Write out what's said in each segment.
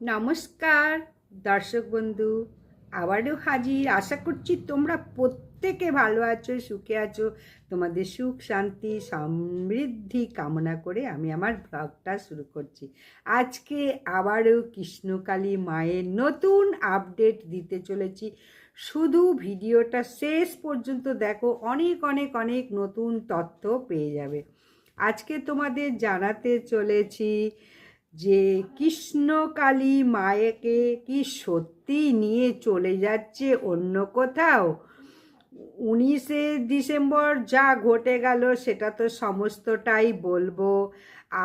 নমস্কার, দর্শক বন্ধু, আবারও হাজির। আশা করছি তোমরা প্রত্যেকে ভালো আছো, সুখে আছো। তোমাদের সুখ, শান্তি, সমৃদ্ধি কামনা করে আমি আমার ব্লগটা শুরু করছি। আজকে আবারও কৃষ্ণকালী মায়ের নতুন আপডেট দিতে চলেছি। শুধু ভিডিওটা শেষ পর্যন্ত দেখো, অনেক অনেক অনেক নতুন তথ্য পেয়ে যাবে। আজকে তোমাদের জানাতে চলেছি যে কৃষ্ণকালী মায়েকে কি সত্যি নিয়ে চলে যাচ্ছে অন্য কোথাও? উনিশে ডিসেম্বর যা ঘটে গেল সেটা তো সমস্তটাই বলব।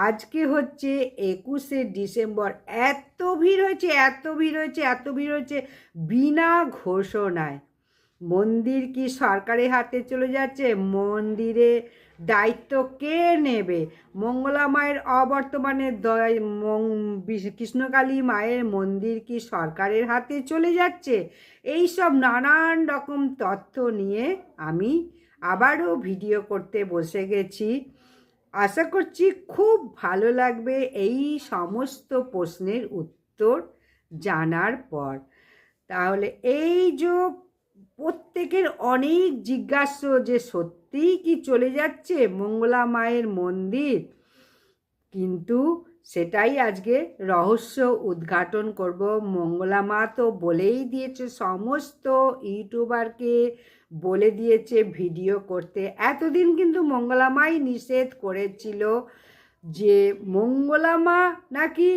আজকে হচ্ছে একুশে ডিসেম্বর। এত ভিড় হয়েছে, এত ভিড় হয়েছে, এত ভিড় হয়েছে বিনা ঘোষণায়। মন্দির কি সরকারি হাতে চলে যাচ্ছে? মন্দিরে দায়িত্ব কে নেবে? মঙ্গলা মায়ের অবর্তমানে কৃষ্ণকালী মায়ের মন্দির কি সরকারের হাতে চলে যাচ্ছে? এই সব নানান রকম তথ্য নিয়ে আমি আবারও ভিডিও করতে বসে গেছি। আশা করছি খুব ভালো লাগবে এই সমস্ত প্রশ্নের উত্তর জানার পর। তাহলে এই যে প্রত্যেকের অনেক জিজ্ঞাসা যে সত্যিই কি চলে যাচ্ছে মঙ্গলা মায়ের মন্দির? কিন্তু সেটাই আজকে রহস্য উদ্ঘাটন করব। মঙ্গলা মা তো বলেই দিয়েছে সমস্ত ইউটিউবারকে, বলে দিয়েছে ভিডিও করতে। এতদিন কিন্তু মঙ্গলা মাই নিষেধ করেছিল যে মঙ্গলা মা নাকি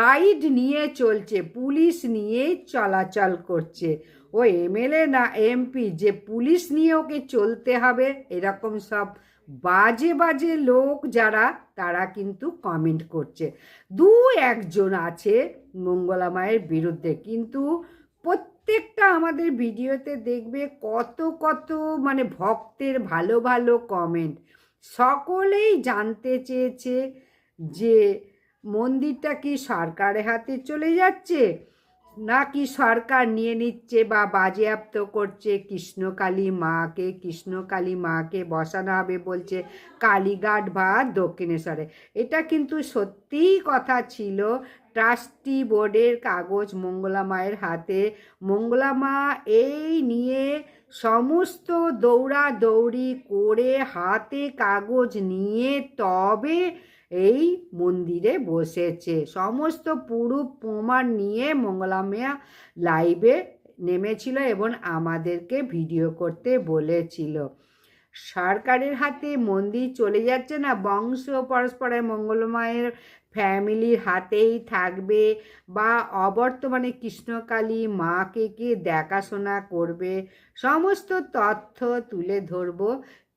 গাইড নিয়ে চলছে, পুলিশ নিয়ে চলাচল করছে। ও এমএলএ না এমপি যে পুলিশ নিয়ে ওকে চলতে হবে, এরকম সব বাজে বাজে লোক যারা, তারা কিন্তু কমেন্ট করছে। দু একজন আছে মঙ্গলা মায়ের বিরুদ্ধে, কিন্তু প্রত্যেকটা আমাদের ভিডিওতে দেখবে কত কত মানে ভক্তের ভালো ভালো কমেন্ট সকলেই জানতে চেয়েছে যে মন্দিরটা কি সরকারের হাতে চলে যাচ্ছে? নাকি সরকার নিয়ে নিচ্ছে বা বাজেয়াপ্ত করছে? কৃষ্ণকালী মাকে কৃষ্ণকালী মাকে বসানো হবে বলছে কালীঘাট বা দক্ষিণেশ্বরে। এটা কিন্তু সত্যিই কথা ছিল। ট্রাস্টি বোর্ডের কাগজ মঙ্গলা মায়ের হাতে। মঙ্গলা মা এই নিয়ে সমস্ত দৌড়া দৌড়ি করে হাতে কাগজ নিয়ে তবে এই মন্দিরে বসেছে। সমস্ত পুরো প্রমাণ নিয়ে মঙ্গলামিয়া লাইভে নেমেছিল এবং আমাদেরকে ভিডিও করতে বলেছিল। সরকারের হাতে মন্দির চলে যাচ্ছে না, বংশ পরস্পরায় মঙ্গলমায়ের ফ্যামিলির হাতেই থাকবে বা অবর্তমানে কৃষ্ণকালী মাকে কে দেখাশোনা করবে, সমস্ত তথ্য তুলে ধরবো।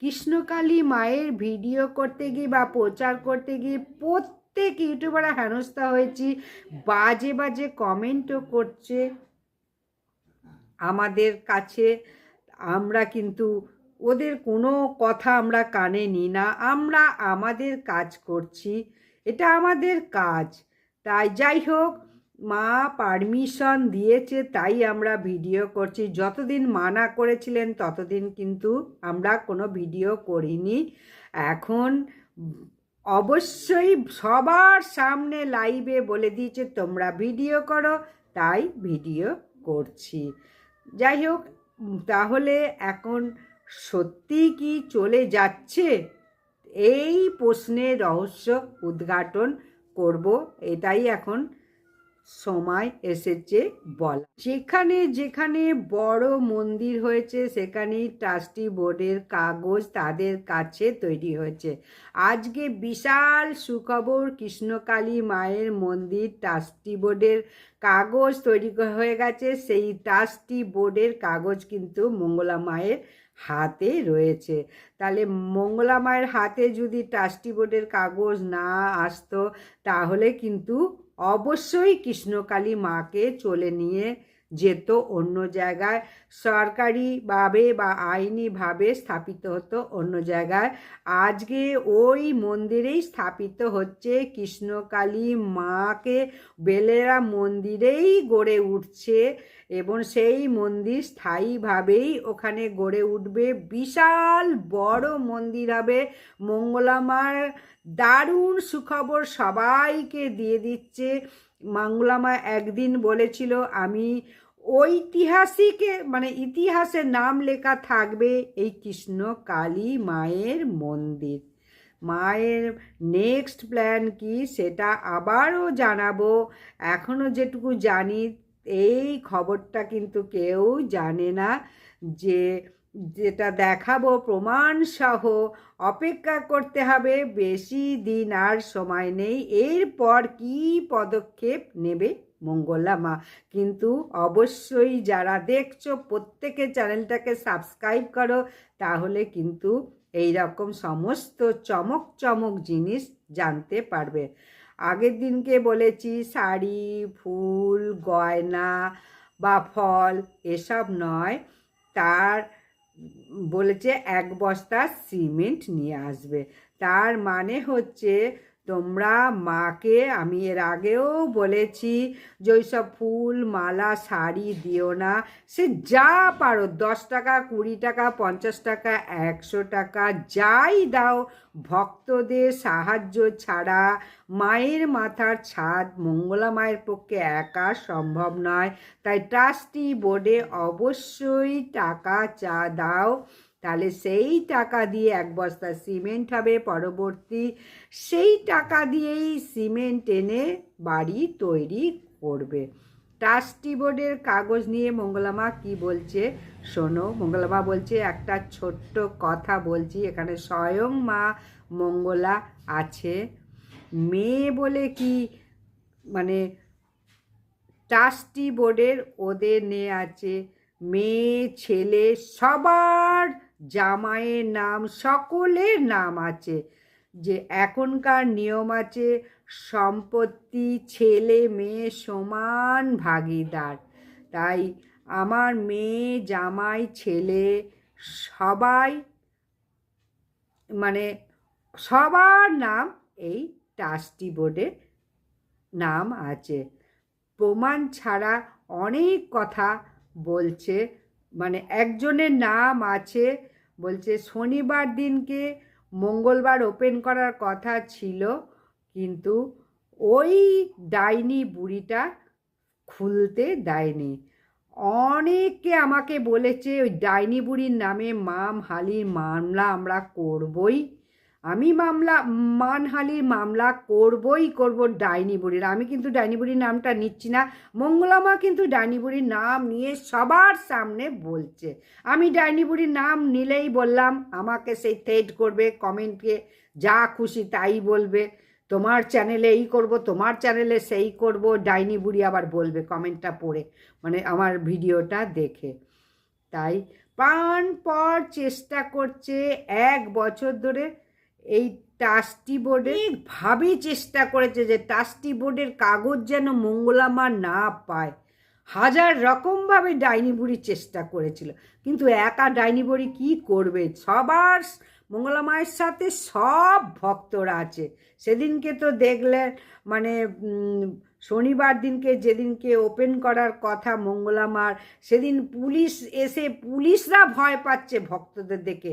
কৃষ্ণকালী মায়ের ভিডিও করতে গিয়ে বা প্রচার করতে গিয়ে প্রত্যেক ইউটিউবাররা হেনস্থা হয়েছি। বাজে বাজে কমেন্টও করছে। আমাদের কাছে আমরা কিন্তু ওদের কোনো কথা আমরা কানে নিই না। আমরা আমাদের কাজ করছি। এটা আমাদের কাজ। তাই যাই হোক মা পারমিশন দিয়েছে, তাই আমরা ভিডিও করছি। যতদিন মানা করেছিলেন, ততদিন কিন্তু আমরা কোনো ভিডিও করিনি। এখন অবশ্যই সবার সামনে লাইভে বলে দিয়েছে, তোমরা ভিডিও করো। তাই ভিডিও করছি। যাই হোক, তাহলে এখন সত্যি কি চলে যাচ্ছে? এই প্রশ্নের রহস্য উদ্ঘাটন করব, এটাই এখন সময় এসেছে বলা। যেখানে যেখানে বড় মন্দির হয়েছে, সেখানেই ট্রাস্টি বোর্ডের কাগজ তাদের কাছে তৈরি হয়েছে। আজকে বিশাল সুখবর কৃষ্ণকালী মায়ের মন্দির ট্রাস্টি বোর্ডের কাগজ তৈরি হয়ে গেছে। সেই ট্রাস্টি বোর্ডের কাগজ কিন্তু মঙ্গলা মায়ের হাতে রয়েছে। তাহলে মঙ্গলা মায়ের হাতে যদি ট্রাস্টি বোর্ডের কাগজ না আসতো, তাহলে কিন্তু অবশ্যই কৃষ্ণকালী মাকে চলে নিয়ে যেত অন্য জায়গায়। সরকারিভাবে বা আইনিভাবে স্থাপিত হতো অন্য জায়গায়। আজকে ওই মন্দিরেই স্থাপিত হচ্ছে। কৃষ্ণকালী মাকে বেলেরা মন্দিরেই গড়ে উঠছে এবং সেই মন্দির স্থায়ীভাবেই ওখানে গড়ে উঠবে। বিশাল বড় মন্দির হবে। মঙ্গলামার দারুণ সুখবর সবাইকে দিয়ে দিচ্ছে। মঙ্গলামা একদিন বলেছিল, আমি ঐতিহাসিকে মানে ইতিহাসে নাম লেখা থাকবে এই কৃষ্ণ কালী মায়ের মন্দির। মায়ের নেক্সট প্ল্যান কি সেটা আবারও জানাব। এখনও যেটুকু জানি, এই খবরটা কিন্তু কেউ জানে না যে, যেটা দেখাবো প্রমাণ সহ অপেক্ষা করতে হবে, বেশি দিন আর সময় নেই। এরপর কি পদক্ষেপ নেবে? মঙ্গলা মা। কিন্তু অবশ্যই যারা দেখছ, প্রত্যেকে চ্যানেলটাকে সাবস্ক্রাইব করো, তাহলে কিন্তু এই রকম সমস্ত চমক চমক জিনিস জানতে পারবে। আগের দিনকে বলেছি, শাড়ি, ফুল, গয়না বা ফল এসব নয়। তার বলেছে, এক বস্তা সিমেন্ট নিয়ে আসবে। তার মানে হচ্ছে তোমরা মাকে আমি এর আগেও বলেছি যে ওইসব ফুল, মালা, শাড়ি দিও না। সে যা পারো, দশ টাকা, কুড়ি টাকা, পঞ্চাশ টাকা, একশো টাকা, যাই দাও। ভক্তদের সাহায্য ছাড়া মায়ের মাথার ছাদ মঙ্গলা মায়ের পক্ষে একা সম্ভব নয়। তাই ট্রাস্টি বোর্ডে অবশ্যই টাকা চা দাও। তাহলে সেই টাকা দিয়ে এক বস্তা সিমেন্ট হবে পরবর্তী। সেই টাকা দিয়েই সিমেন্ট এনে বাড়ি তৈরি করবে। ট্রাস্টি বোর্ডের কাগজ নিয়ে মঙ্গলামা কি বলছে? শোনো মঙ্গলামা বলছে, একটা ছোট্ট কথা বলছি, এখানে স্বয়ং মা মঙ্গলা আছে। মেয়ে বলে কি? মানে ট্রাস্টি বোর্ডের ওদের নিয়ে আছে। মেয়ে, ছেলে, সবার জামাইয়ের নাম, সকলের নাম আছে। যে এখনকার নিয়ম আছে, সম্পত্তি, ছেলে, মেয়ে সমান ভাগিদার। তাই আমার মেয়ে, জামাই, ছেলে সবাই মানে সবার নাম এই ট্রাস্টি বোর্ডে নাম আছে। প্রমাণ ছাড়া অনেক কথা বলছে মানে একজনের নাম আছে, বলছে শনিবার দিনকে মঙ্গলবার ওপেন করার কথা ছিল, কিন্তু ওই ডাইনি বুড়িটা খুলতে দেয়নি। অনেকে আমাকে বলেছে, ওই ডাইনি বুড়ির নামে মাম হালির মামলা আমরা করবই। আমি মামলা মানহালির মামলা করবই করব ডাইনি বুড়ির। আমি কিন্তু ডাইনি বুড়ির নামটা নিচ্ছি না। মঙ্গলামা কিন্তু ডাইনি বুড়ির নাম নিয়ে সবার সামনে বলছে। আমি ডাইনি বুড়ির নাম নিলেই বললাম, আমাকে সেই থ্রেড করবে কমেন্টে যা খুশি তাই বলবে। তোমার চ্যানেলে এই করব, তোমার চ্যানেলে সেই করব, ডাইনি বুড়ি আবার বলবে কমেন্টটা পড়ে মানে আমার ভিডিওটা দেখে। তাই পান পর চেষ্টা করছে এক বছর ধরে। এই টাস্টি বোর্ডে ভাবি চেষ্টা করেছে যে টাস্টি বোর্ডের কাগজ যেন মঙ্গলামা না পায়। হাজার রকমভাবে ডাইনি বুড়ি চেষ্টা করেছিল, কিন্তু একা ডাইনি বুড়ি কী করবে? সবার মঙ্গলা মায়ের সাথে সব ভক্তরা আছে। সেদিনকে তো দেখলে মানে শনিবার দিনকে যেদিনকে ওপেন করার কথা মঙ্গলামার সেদিন পুলিশ এসে পুলিশরা ভয় পাচ্ছে ভক্তদের দেখে।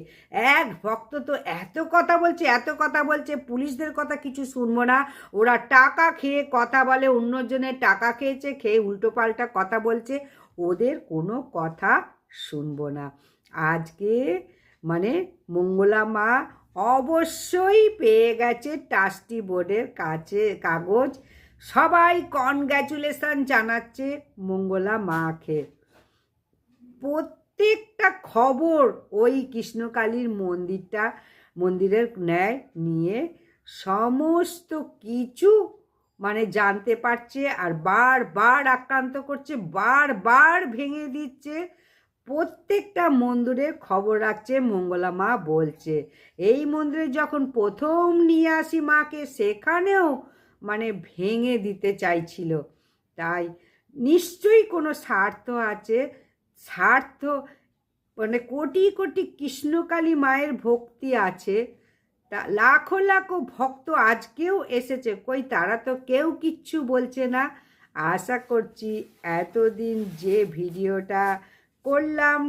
এক ভক্ত তো এত কথা বলছে, এত কথা বলছে, পুলিশদের কথা কিছু শুনব না। ওরা টাকা খেয়ে কথা বলে অন্যজনের টাকা খেয়েছে, খেয়ে উল্টোপাল্টা কথা বলছে। ওদের কোনো কথা শুনব না। আজকে মানে মঙ্গলা মা অবশ্যই পেয়ে গেছে ট্রাস্টি বোর্ডের কাছে কাগজ। সবাই কনগ্র্যাচুলেশন জানাচ্ছে মঙ্গলা মাকে। প্রত্যেকটা খবর ওই কৃষ্ণকালীর মন্দিরটা, মন্দিরের ন্যায় নিয়ে সমস্ত কিছু মানে জানতে পারছে আর বারবার আক্রান্ত করছে, বারবার ভেঙে দিচ্ছে। প্রত্যেকটা মন্দিরের খবর রাখছে মঙ্গলা মা বলছে। এই মন্দিরে যখন প্রথম নিয়ে আসি মাকে, সেখানেও মানে ভেঙে দিতে চাইছিল। তাই নিশ্চয়ই কোনো স্বার্থ আছে। স্বার্থ মানে কোটি কোটি কৃষ্ণকালী মায়ের ভক্তি আছে। তা লাখো লাখো ভক্ত আজকেও এসেছে। কই তারা তো কেউ কিচ্ছু বলছে না। আশা করছি এতদিন যে ভিডিওটা করলাম,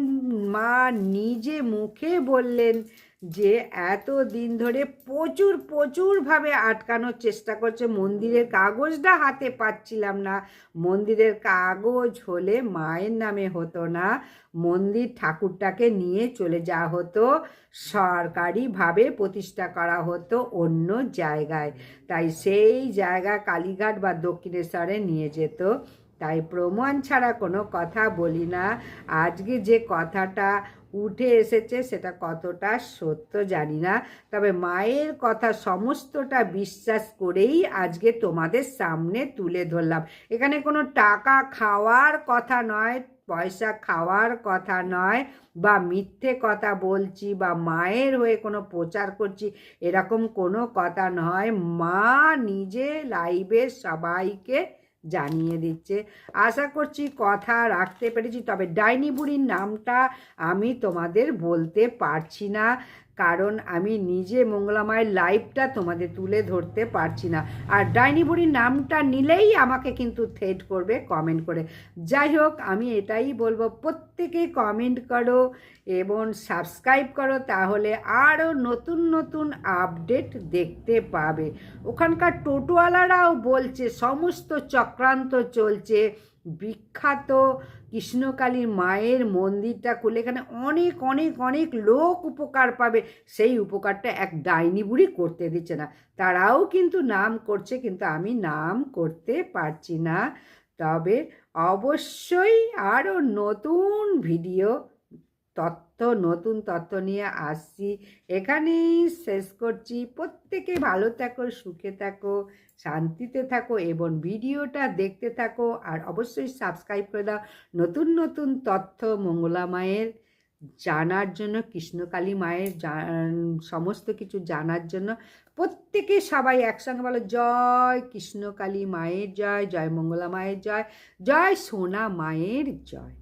মা নিজে মুখে বললেন যে এত দিন ধরে প্রচুর প্রচুরভাবে আটকানোর চেষ্টা করছে। মন্দিরের কাগজটা হাতে পাচ্ছিলাম না। মন্দিরের কাগজ হলে মায়ের নামে হতো না। মন্দির ঠাকুরটাকে নিয়ে চলে যাওয়া হতো। সরকারিভাবে প্রতিষ্ঠা করা হতো অন্য জায়গায়। তাই সেই জায়গা কালীঘাট বা দক্ষিণেশ্বরে নিয়ে যেত। তাই প্রমাণ ছাড়া কোনো কথা বলি না। আজকে যে কথাটা উঠে এসেছে সেটা কতটা সত্য জানি না। তবে মায়ের কথা সমস্তটা বিশ্বাস করেই আজকে তোমাদের সামনে তুলে ধরলাম। এখানে কোনো টাকা খাওয়ার কথা নয়, পয়সা খাওয়ার কথা নয়, বা মিথ্যে কথা বলছি, বা মায়ের হয়ে কোনো প্রচার করছি, এরকম কোনো কথা নয়। মা নিজে লাইভে সবাইকে জানিয়ে দিচ্ছে। আশা করছি কথা রাখতে পেরেছি, তবে ডাইনি বুড়ির নামটা আমি তোমাদের বলতে পারছি না। কারণ আমি নিজে মঙ্গলামায়ের লাইফটা তোমাদের তুলে ধরতে পারছি না। আর ডাইনি বুড়ির নামটা নিলেই আমাকে কিন্তু থেট করবে কমেন্ট করে। যাই হোক, আমি এটাই বলব, প্রত্যেকে কমেন্ট করো এবং সাবস্ক্রাইব করো, তাহলে আরও নতুন নতুন আপডেট দেখতে পাবে। ওখানকার টোটোওয়ালারাও বলছে, সমস্ত চক্রান্ত চলছে। বিখ্যাত কৃষ্ণকালীর মায়ের মন্দিরটা খুলে এখানে অনেক অনেক অনেক লোক উপকার পাবে। সেই উপকারটা এক ডাইনি বুড়ি করতে দিচ্ছে না। তারাও কিন্তু নাম করছে, কিন্তু আমি নাম করতে পারছি না। তবে অবশ্যই আরও নতুন ভিডিও তথ্য নতুন তথ্য নিয়ে আসছি। এখানেই শেষ করছি। প্রত্যেকে ভালো থাকো, সুখে থাকো, শান্তিতে থাকো এবং ভিডিওটা দেখতে থাকো আর অবশ্যই সাবস্ক্রাইব করে দাও। নতুন নতুন তথ্য মঙ্গলা মায়ের জানার জন্য, কৃষ্ণকালী মায়ের সমস্ত কিছু জানার জন্য প্রত্যেকে সবাই একসঙ্গে বলো, জয় কৃষ্ণকালী মায়ের জয় জয় মঙ্গলা মায়ের জয় জয় সোনা মায়ের জয়।